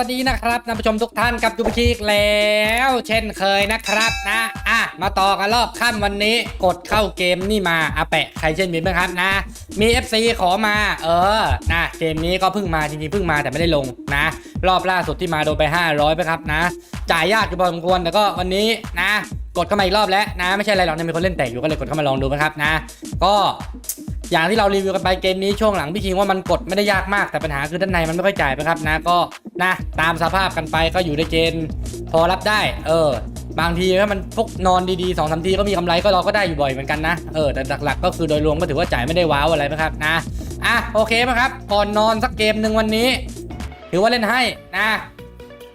สวัสดีนะครับท่านผู้ชมทุกท่านกับจูบิชีกแล้ว เช่นเคยนะครับนะอะมาต่อกันรอบค่ำวันนี้กดเข้าเกมนี่มาอาแปะใครเช่นมีไหมครับนะ มี FC ขอมา เออนะเกมนี้ก็เพิ่งมาจริงๆเพิ่งมาแต่ไม่ได้ลงนะ รอบล่าสุดที่มาโดนไป 500ไปครับนะ จ่ายยากอยู่พอสมควรแต่ก็วันนี้นะ กดเข้ามาอีกรอบแล้วนะ ไม่ใช่อะไรหรอกนะมีคนเล่นแตกอยู่ก็เลยกดเข้ามาลองดูนะครับนะ ก็ อย่างที่เรารีวิวกันไปเกมนี้ช่วงหลังพี่คิงว่ามันกดไม่ได้ยากมากแต่ปัญหาคือด้านในมันไม่ค่อยจ่ายไปครับนะก็นะตามสภาพกันไปก็อยู่ในเกณฑ์พอรับได้ เออ บางทีถ้ามันพวกนอนดีๆสองสามทีก็มีกำไรก็เราก็ได้อยู่บ่อยเหมือนกันนะเออแต่หลักๆก็คือโดยรวมก็ถือว่าจ่ายไม่ได้ว้าวอะไรนะครับนะอะโอเคไหมครับก่อนนอนสักเกมหนึ่งวันนี้ ถือว่าเล่นให้นะ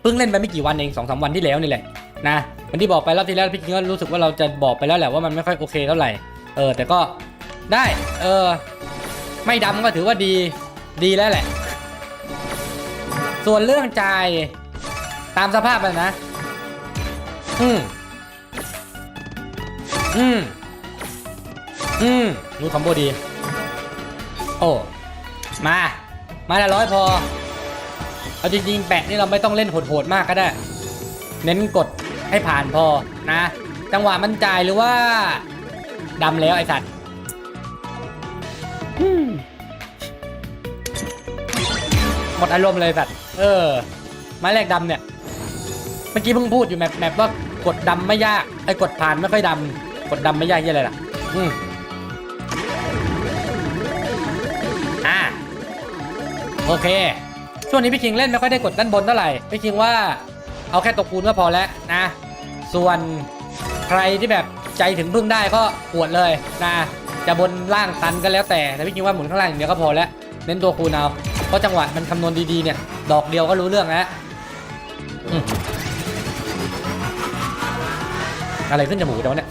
เพิ่งเล่นไปไม่กี่วันเองสองสามวันที่แล้วนี่แหละนะวันที่บอกไปรอบที่แล้วพี่คิงก็รู้สึกว่าเราจะบอกไปแล้วแหละว่ามันไม่ค่อยโอเคเท่าไหร่เออแต่ก็ ได้ เออ ไม่ดำก็ถือว่าดี ดีแล้วแหละ ส่วนเรื่องจ่ายตามสภาพมันนะ อืม อืม อืมรู้คอมโบดี โอ้ มา มาละร้อยพอ เอาจริงๆแปะนี่เราไม่ต้องเล่นโหดๆมากก็ได้ เน้นกดให้ผ่านพอนะ จังหวะมันจ่ายหรือว่าดำแล้วไอสัตว์ ดอารมณ์เลยสัตว์เออ ไม้แรกดำเนี่ย เมื่อกี้เพิ่งพูดอยู่แมปแมปว่ากดดำไม่ยากไอ้กดผ่านไม่ค่อยดำกดดำไม่ยากยี่อะไรล่ะ อืมอ่าโอเค ช่วงนี้พี่คิงเล่นไม่ค่อยได้กดด้านบนเท่าไหร่ พี่คิงว่าเอาแค่ตัวคูณก็พอแล้วนะ ส่วนใครที่แบบใจถึงพึ่งได้ก็ปวดเลยนะจะบนล่างตันก็แล้วแต่แต่พี่คิงว่าหมุนข้างล่างอย่างเดียวก็พอแล้ว เน้นตัวคูณเอา ราะจังหวะมันคำนวณดีๆเนี่ย ดอกเดียวก็รู้เรื่องแล้วอะไรขึ้นจมูกเดี๋ยวเนี่ย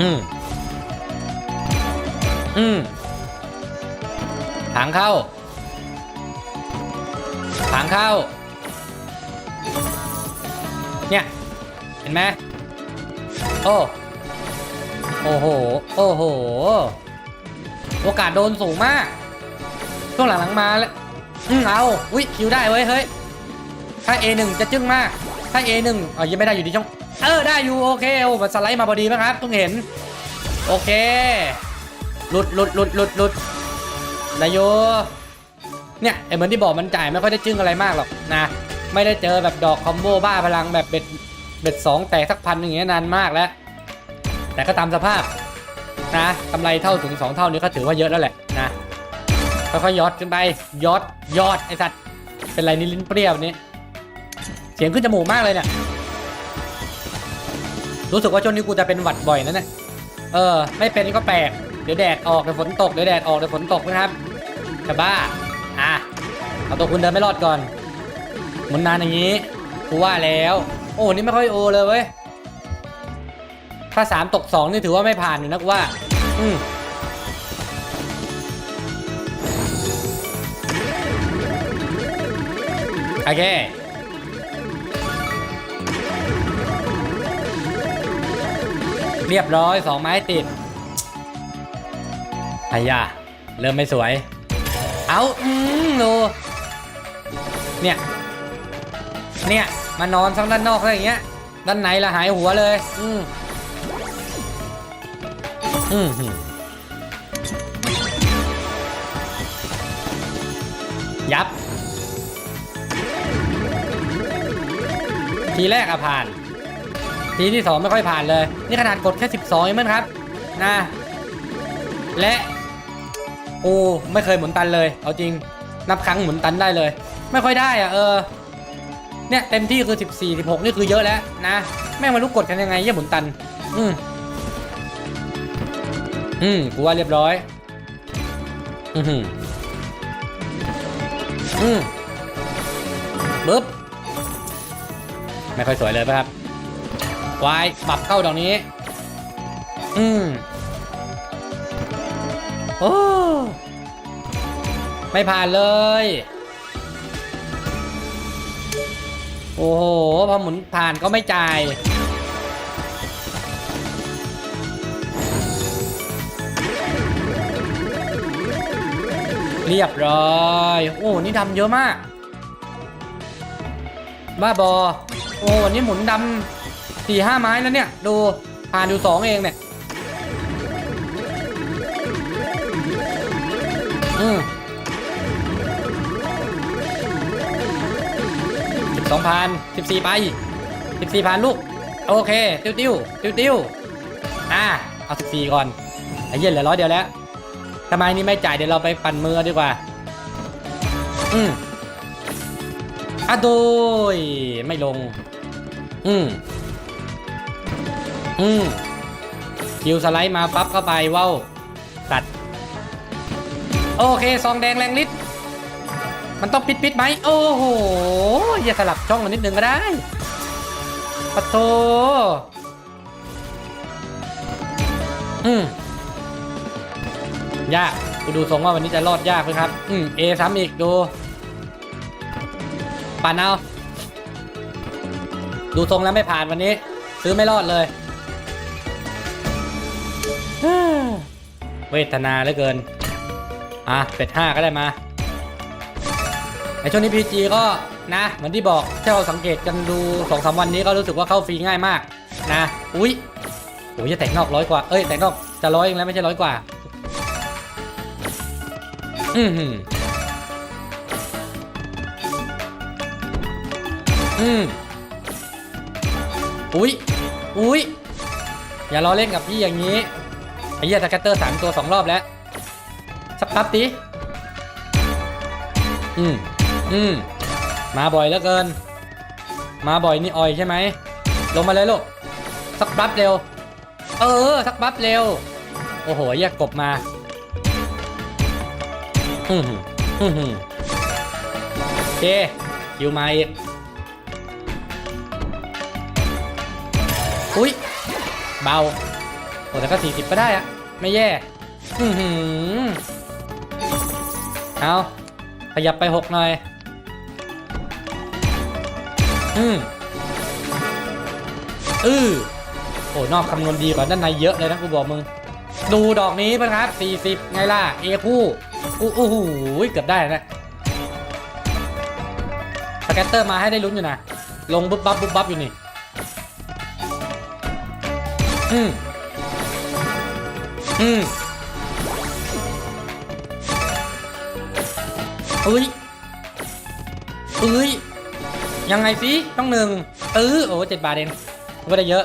อืม อืมถางเข้าถางเข้า เนี่ย เห็นไหมโอ้โอ้โห โอ้โห โอกาสโดนสูงมาก ช่วงหลังๆมาแล้วอืมเอาอุ้ยคิวได้เว้ยเฮ้ยถ้า A1 จะจึ้งมาก ถ้า A1 อ๋อยังไม่ได้อยู่ดีช่อง เออได้อยู่โอเคโอ้มันสไลด์มาพอดีมั้งครับ ต้องเห็น โอเค หลุดหลุดหลุดหลุดหลุดนายโย เนี่ยไอเหมือนที่บอกมันจ่ายไม่ค่อยได้จึ้งอะไรมากหรอกนะ ไม่ได้เจอแบบดอกคอมโบบ้าพลังแบบเบ็ดเบ็ดสองแตกสักพันอย่างเงี้ยนานมากแล้ว แต่ก็ตามสภาพนะกำไรเท่าถึง 2 เท่านี้ก็ถือว่าเยอะแล้วแหละนะ ค่อยๆยอดขึ้นไปยอดยอดไอสัตว์เป็นไรนี่ลิ้นเปรี้ยวนี้เสียงขึ้นจมูกมากเลยเนี่ยรู้สึกว่าช่วงนี้กูจะเป็นหวัดบ่อยนั่นแหละเออ ไม่เป็นก็แปลกเดี๋ยวแดดออกเดี๋ยวฝนตกเดี๋ยวแดดออกเดี๋ยวฝนตกนะครับจะบ้าอะเอาตัวคุณเดินไม่รอดก่อนหมุนนานอย่างนี้กูว่าแล้ว โอ้นี่ไม่ค่อยโอเลยเว้ยถ้าสามตกสองนี่ถือว่าไม่ผ่านอยู่นะกูว่า อืม โอเคเรียบร้อยสองไม้ติดไอ้ยาเริ่มไม่สวย เอาอืมดูเนี่ย เนี่ย มานอนทั้งด้านนอกอะไรอย่างเงี้ย ด้านในละหายหัวเลย อืมอืมยับ ทีแรกอะผ่าน ทีที่สองไม่ค่อยผ่านเลย นี่ขนาดกดแค่ 12เองมั้งครับนะและโอ้ไม่เคยหมุนตันเลย เอาจริงนับครั้งหมุนตันได้เลย ไม่ค่อยได้อะเออเนี่ยเต็มที่คือ 14 16 นี่คือเยอะแล้วนะแม่งม่รู้กดกันยังไงเยี่ยหมุนตัน อืมอืมกูว่าเรียบร้อย อือหืออืมปึ๊บ ไม่ค่อยสวยเลยป่ะครับวายปรับเข้าดอกนี้ อืมโอ้ไม่ผ่านเลย โอ้โห พอหมุนผ่านก็ไม่จ่ายเรียบร้อย โอ้ นี่ทำเยอะมาก บ้าบอ อ้วันนี้หมุนดำสี่ห้าไม้แล้วเนี่ย ดูผ่านอยู่สองเองเนี่ยอืมสองพันสิบสี่ไปสิบสี่พันลูก โอเค ติ้วติ้วติ้วติ้วอะเอาสิบสี่ก่อนไอ้เย็นเหลือร้อยเดียวแล้วทำไมนี่ไม่จ่ายเดี๋ยวเราไปปั่นมือดีกว่า อืมอะโดยไม่ลง อืมอืมคิวสไลด์มาปั๊บเข้าไปว้าวตัด โอเคซองแดงแรงฤทธิ์มันต้องปิดปิดไหมโอ้โหอย่าสลับช่องมันนิดนึงก็ได้ปะโตอืมยากกูดูทรงว่าวันนี้จะรอดยากไหมครับ อืมเอซ้ำอีกดูปานเอา ดูทรงแล้วไม่ผ่านวันนี้ ซื้อไม่รอดเลย เวทนาเหลือเกิน อะ เป็ดห้าก็ได้มาในช่วงนี้พีจีก็นะเหมือนที่บอกถ้าเราสังเกตกันดูสองสามวันนี้ก็รู้สึกว่าเข้าฟรีง่ายมาก นะ อุ้ยโอ้ยจะแต่งนอกร้อยกว่า เอ้ยแต่งนอกจะร้อยเองแล้วไม่ใช่ร้อยกว่า อืมอืม อุ้ยอุ้ยอย่ารอเล่นกับพี่อย่างนี้ไอ้เหี้ยสแกตเตอร์สามตัวสองรอบแล้วสักปั๊บดิอืมอืมมาบ่อยเหลือเกิน มาบ่อยนี่ออยใช่ไหมลงมาเลยลูกสักปั๊บเร็ว เออสักปั๊บเร็ว โอ้โหแยกกบมาอืมอืมหืมโอเคคิวมาอีก อุ้ย เบาโอ้แต่ก็สี่สิบก็ได้อะไม่แย่ อือหือเอาขยับไปหกหน่อย อืมอือโอ้นอกคำนวณดีกว่าด้านในเยอะเลยนะกูบอกมึง ดูดอกนี้เพื่อนครับ 40 ไงล่ะ เอคู่อู้อู้หูเกือบได้นะสแกตเตอร์มาให้ได้ลุ้นอยู่นะ ลงบุ๊บบับบุ๊บบับอยู่นี่ อืมอืมเอ้ยเอ้ย ยังไงสิต้องหนึ่งเออโอ้เจ็ดบาทเองก็ได้เยอะ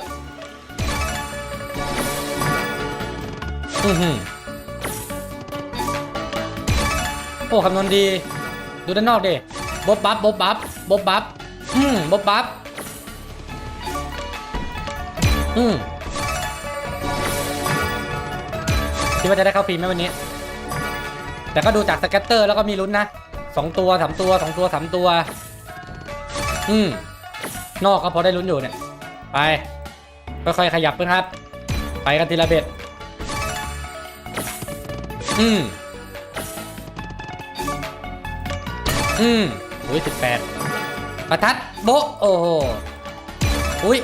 อือหือโอ้คำนวณดี ดูด้านนอกดิบ๊อบบับบ๊อบบับบ๊อบบับอืมบ๊อบบับอืม คิดว่าจะได้เข้าฟรีไหมวันนี้ แต่ก็ดูจากสแกตเตอร์แล้วก็มีลุ้นนะสองตัวสามตัวสองตัวสามตัว อืม นอกก็พอได้ลุ้นอยู่เนี่ย ไป ค่อยๆขยับเพื่อนครับ ไปกันทีละเบ็ด อืม อืมอุ้ยสิบแปดประทัดโบโอ้โหอุ้ย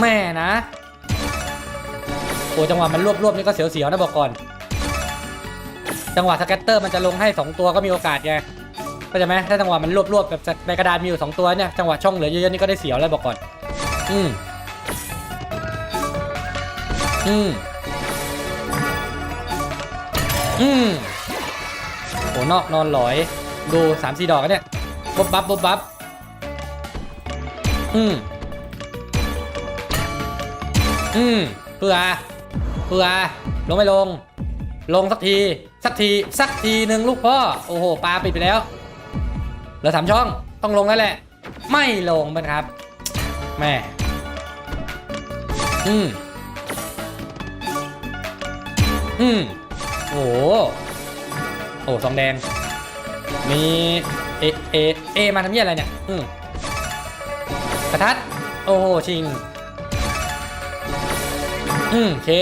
แม่นะ โอ้จังหวะมันรวบรวบนี่ก็เสียวๆนะบอกก่อน จังหวะสแกตเตอร์มันจะลงให้ 2 ตัวก็มีโอกาสไงเข้าใจไหมถ้าจังหวะมันรวบรวบแบบในกระดานมีอยู่ 2 ตัวเนี่ยจังหวะช่องเหลือเยอะๆนี่ก็ได้เสียวแล้วบอกก่อน อืมอืมอืมโหนอกนอนหลอย ดูสามสี่ดอกกันเนี่ยบบบับบบบับอืมอืมเพื่อ เพื่อลงไม่ลง ลงสักที สักที สักทีหนึ่งลูกพ่อ โอ้โหปลาปิดไปแล้วเหลือสามช่องต้องลงแล้วแหละ ไม่ลงมันครับแม่อืมอืมโอ้โหโอ้สองแดง มีเอเอเอมาทำยี่อะไรเนี่ย อืมประทัด โอ้โหชิง อืมโอเค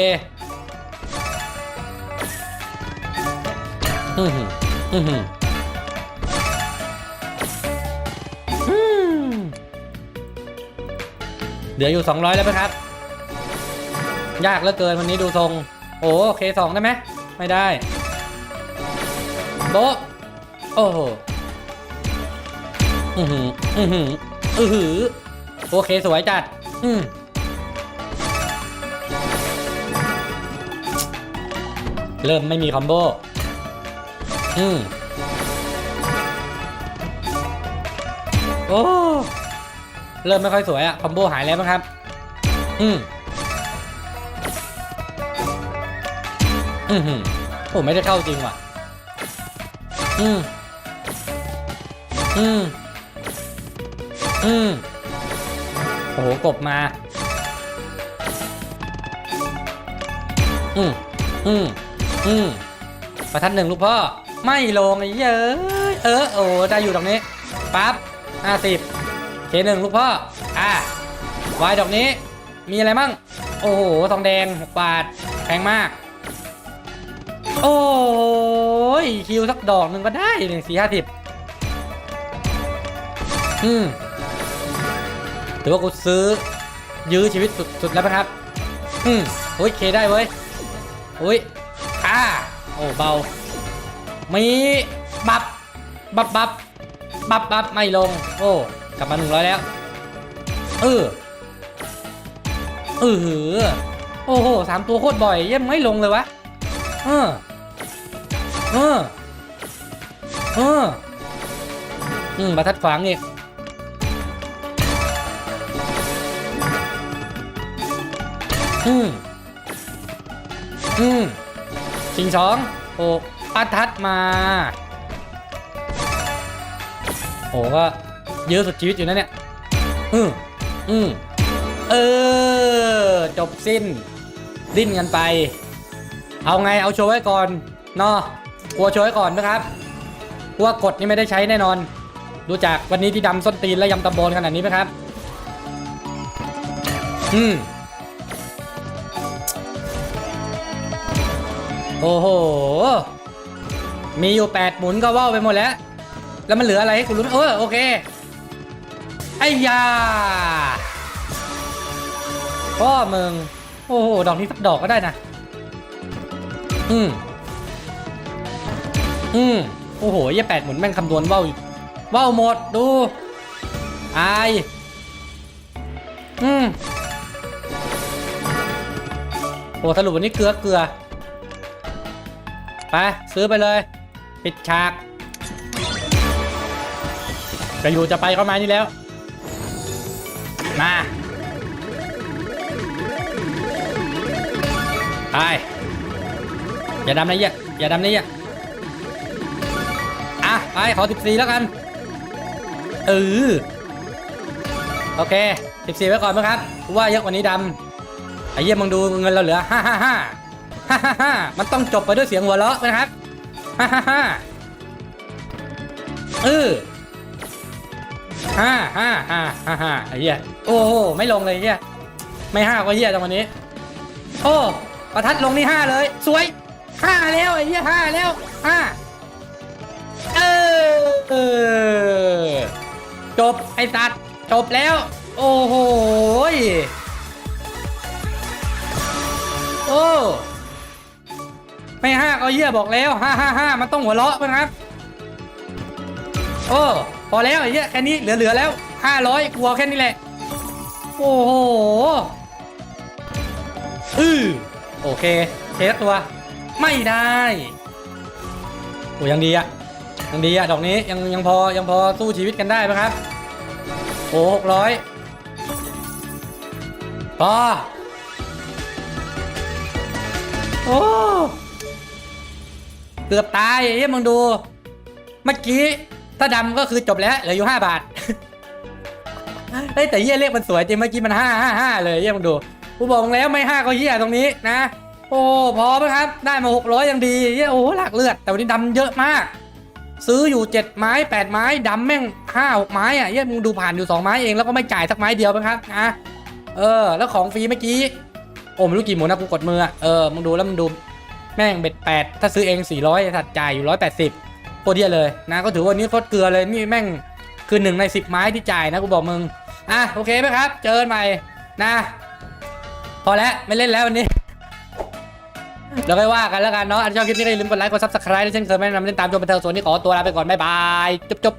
อืมอืมหืมอืมเหลืออยู่ 200 แล้วไหมครับ ยากเหลือเกินวันนี้ดูทรง โอ้เคสองได้ไหม ไม่ได้ โบโอ้โหออือหืออือหืออือหือโอเคสวยจัด อืมเริ่มไม่มีคอมโบ อืมโอ้ เริ่มไม่ค่อยสวยอะคอมโบหายแล้วมั้งครับ อืมอือหือโอ้ไม่ได้เข้าจริงว่ะ อืมอืมอืมโอ้โห กบมา อืมอืมอืมประทัดหนึ่งลูกพ่อ ไม่ลงไอ้เย้ยเออโอ้ได้อยู่ตรงนี้ปั๊บห้าสิบเคหนึ่งลูกพ่ออะวายดอกนี้ มีอะไรมั่ง โอ้โหทองแดงหกบาทแพงมาก โอ้ยคิวสักดอกหนึ่งก็ได้หนึ่งสี่ห้าสิบอืมถือว่ากูซื้อ ยื้อชีวิตสุดสุดแล้วนะครับ อืมโอ้ยเคได้เว้ยโอ้ยอ่าโอ้เบา มีบับบับบับบับบับไม่ลง โอ้ กลับมาหนึ่งร้อยแล้ว เออเออโอ้โหสามตัวโคตรบ่อยยี่ยมไม่ลงเลยวะ เออ เออ เออ อืมบรรทัดขวางอีกอืมอืมชิงสอง โอ้ปัดทัดมาโอ้ก็เยอะสุดชีวิตอยู่นะเนี่ย อืมอืมเออ จบสิ้น ดิ้นกันไป เอาไงเอาโชว์ไว้ก่อนเนาะกลัวโชว์ไว้ก่อนนะครับกลัวกดนี่ไม่ได้ใช้แน่นอน ดูจากวันนี้ที่ดำส้นตีนและยำตำบลขนาดนี้ไหมครับ อืม โอ้โห มีอยู่แปดหมุนก็ว่าวไปหมดแล้ว แล้วมันเหลืออะไรให้คุณรู้ไหมเออโอเค ไอ้ยาพ่อมึงโอ้โห ดอกนี้สักดอกก็ได้นะ อืม อืม โอ้โหยี่แปดหมุนแม่งคำนวณว่าวอยู่ว่าวหมดดูอายอืมโอ้สรุปวันนี้เกลือเกลือ ไป ซื้อไปเลย ปิดฉาก จะอยู่จะไปก็มานี่แล้ว มาไปอย่าดำนะเหี้ยอย่าดำนะเหี้ยอะไปขอ 14 แล้วกันเออโอเค 14 ไว้ก่อนไหมครับ ว่าเยอะกว่านี้ดำไอ้เยี่ยมึงดูเงินเราเหลือ มันต้องจบไปด้วยเสียงหัวเราะนะครับ5 5 5เออห้าห้าห้าห้าห้าไอ้เหี้ยโอ้โหไม่ลงเลยไอ้เหี้ยไม่ห้าก็เหี้ยจังวันนี้โอ้ประทัดลงนี่ห้าเลย สวยห้าแล้วไอ้เหี้ยห้าแล้วห้าเออเออจบไอ้สัตว์จบแล้ว โอ้โหยโอ้ ไม่ห้าก็เหี้ยบอกแล้วห้าห้าห้ามันต้องหัวเราะนะครับโอ้พอแล้วไอ้เหี้ยแค่นี้เหลือๆแล้วห้าร้อยกลัวแค่นี้แหละ โอ้โหอือโอเคเทสตัว ไม่ได้โอ้ยังดีอะยังดีอะดอกนี้ยังยังพอยังพอสู้ชีวิตกันได้ไหมครับ โอ้หกร้อยพอโอ้ กือบตายไอ้เหี้ยมึงดู เมื่อกี้ ถ้าดำก็คือจบแล้วเหลืออยู่ห้าบาทเฮ้ยแต่เหี้ยเลขมันสวยจริงเมื่อกี้มันห้าห้าห้าเลยเหี้ยมึงดูกูบอกมึงแล้วไม่ห้าก็เหี้ยตรงนี้นะ โอ้พอไหมครับ ได้มาหกร้อยยังดีเหี้ยโอ้หลักเลือด แต่วันนี้ดำเยอะมาก ซื้ออยู่เจ็ดไม้แปดไม้ดำแม่งห้าหกไม้อะเหี้ยมึงดูผ่านอยู่สองไม้เองแล้วก็ไม่จ่ายสักไม้เดียวไหมครับนะเออ แล้วของฟรีเมื่อกี้โอ้ไม่รู้กี่หมุนนะกูกดมืออะเออมึงดูแล้วมึงดู แม่งเบ็ดแปดถ้าซื้อเองสี่ร้อยถัดจ่ายอยู่ร้อยแปดสิบโคตรเดียเลยนะก็ถือว่านี้โคตรเกลือเลยนี่แม่งคือหนึ่งในสิบไม้ที่จ่ายนะกูบอกมึงอะโอเคไหมครับ เจอกันใหม่นะ พอแล้วไม่เล่นแล้ววันนี้เราไปว่ากันแล้วกันเนาะอันชอบคลิปนี้ก็อย่าลืมกดไลค์กดซับสไครต์และเช่นเคยไม่แนะนำเล่นตามชมบันเทิงส่วนนี้ขอตัวลาไปก่อนบ๊ายบายจบจุ๊บ